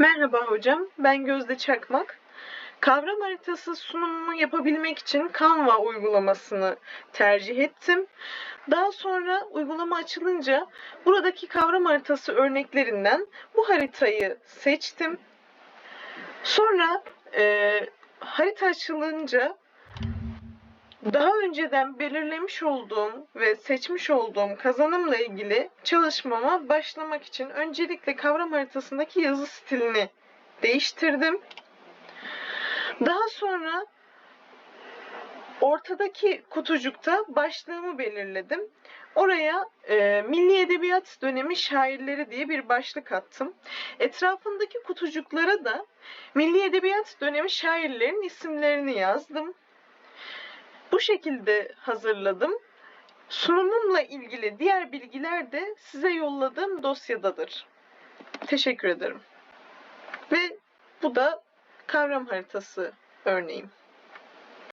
Merhaba hocam, ben Gözde Çakmak. Kavram haritası sunumunu yapabilmek için Canva uygulamasını tercih ettim. Daha sonra uygulama açılınca buradaki kavram haritası örneklerinden bu haritayı seçtim. Sonra e, harita açılınca daha önceden belirlemiş olduğum ve seçmiş olduğum kazanımla ilgili çalışmama başlamak için öncelikle kavram haritasındaki yazı stilini değiştirdim. Daha sonra ortadaki kutucukta başlığımı belirledim. Oraya e, Milli Edebiyat Dönemi Şairleri diye bir başlık attım. Etrafındaki kutucuklara da Milli Edebiyat Dönemi şairlerin isimlerini yazdım. Bu şekilde hazırladım. Sunumumla ilgili diğer bilgiler de size yolladığım dosyadadır. Teşekkür ederim. Ve bu da kavram haritası örneğim.